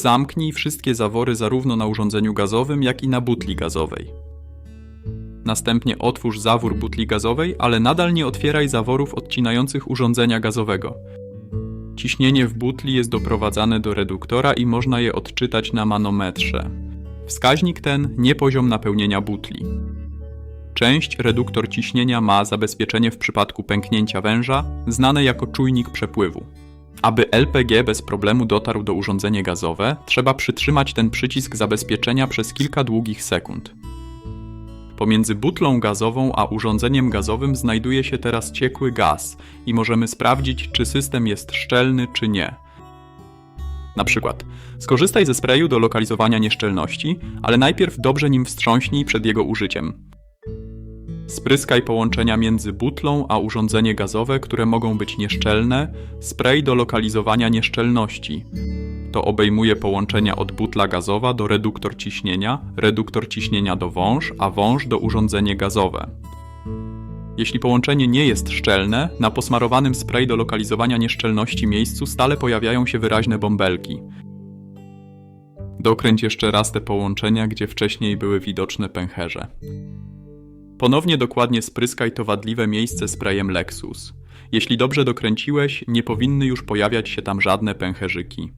Zamknij wszystkie zawory zarówno na urządzeniu gazowym, jak i na butli gazowej. Następnie otwórz zawór butli gazowej, ale nadal nie otwieraj zaworów odcinających urządzenia gazowego. Ciśnienie w butli jest doprowadzane do reduktora i można je odczytać na manometrze. Wskaźnik ten nie poziom napełnienia butli. Część reduktor ciśnienia ma zabezpieczenie w przypadku pęknięcia węża, znane jako czujnik przepływu. Aby LPG bez problemu dotarł do urządzenia gazowe, trzeba przytrzymać ten przycisk zabezpieczenia przez kilka długich sekund. Pomiędzy butlą gazową a urządzeniem gazowym znajduje się teraz ciekły gaz i możemy sprawdzić, czy system jest szczelny, czy nie. Na przykład, skorzystaj ze sprayu do lokalizowania nieszczelności, ale najpierw dobrze nim wstrząśnij przed jego użyciem. Spryskaj połączenia między butlą a urządzenie gazowe, które mogą być nieszczelne, spray do lokalizowania nieszczelności. To obejmuje połączenia od butla gazowa do reduktor ciśnienia, reduktor ciśnienia do wąż, a wąż do urządzenie gazowe. Jeśli połączenie nie jest szczelne, na posmarowanym spray do lokalizowania nieszczelności miejscu stale pojawiają się wyraźne bąbelki. Dokręć jeszcze raz te połączenia, gdzie wcześniej były widoczne pęcherze. Ponownie dokładnie spryskaj to wadliwe miejsce sprayem Lexus. Jeśli dobrze dokręciłeś, nie powinny już pojawiać się tam żadne pęcherzyki.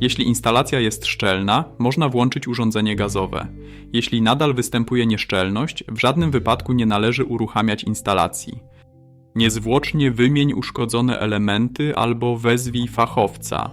Jeśli instalacja jest szczelna, można włączyć urządzenie gazowe. Jeśli nadal występuje nieszczelność, w żadnym wypadku nie należy uruchamiać instalacji. Niezwłocznie wymień uszkodzone elementy albo wezwij fachowca.